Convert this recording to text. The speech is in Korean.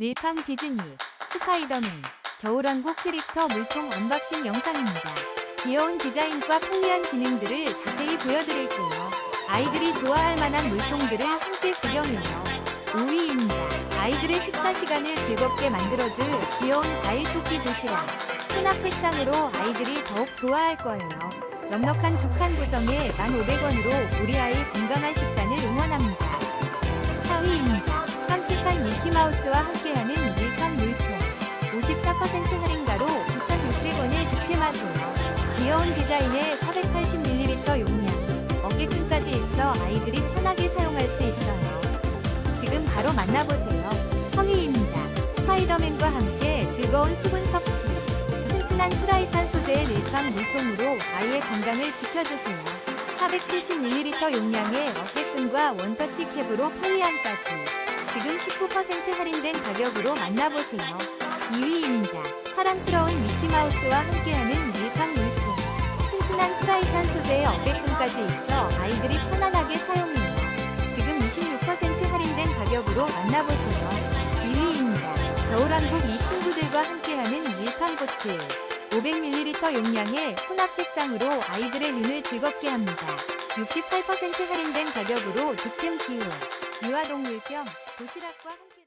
릴팡 디즈니, 스파이더맨, 겨울왕국 캐릭터 물통 언박싱 영상입니다. 귀여운 디자인과 편리한 기능들을 자세히 보여드릴게요. 아이들이 좋아할 만한 물통들을 함께 구경해요. 5위입니다. 아이들의 식사 시간을 즐겁게 만들어줄 귀여운 과일 토끼 도시락. 혼합 색상으로 아이들이 더욱 좋아할 거예요. 넉넉한 두 칸 구성에 1,500원으로 우리 아이 건강한 식단을 응원합니다. 4위입니다. 할인가로 9,600원에 득템하세요. 귀여운 디자인에 480ml 용량, 어깨끈까지 있어 아이들이 편하게 사용할 수 있어요. 지금 바로 만나보세요. 3위입니다. 스파이더맨과 함께 즐거운 수분 섭취. 튼튼한 프라이팬 소재의 릴감 물통으로 아이의 건강을 지켜주세요. 470ml 용량의 어깨끈과 원터치 캡으로 편리함까지. 지금 19% 할인된 가격으로 만나보세요. 2위입니다. 사랑스러운 미키마우스와 함께하는 밀감 물통. 튼튼한 프라이팬 소재의 어깨끈까지 있어 아이들이 편안하게 사용해요. 지금 26% 할인된 가격으로 만나보세요. 2위입니다. 겨울왕국 이 친구들과 함께하는 밀판 보틀. 500ml 용량의 혼합 색상으로 아이들의 눈을 즐겁게 합니다. 68% 할인된 가격으로 득템 기호. 유아동물 겸 도시락과 함께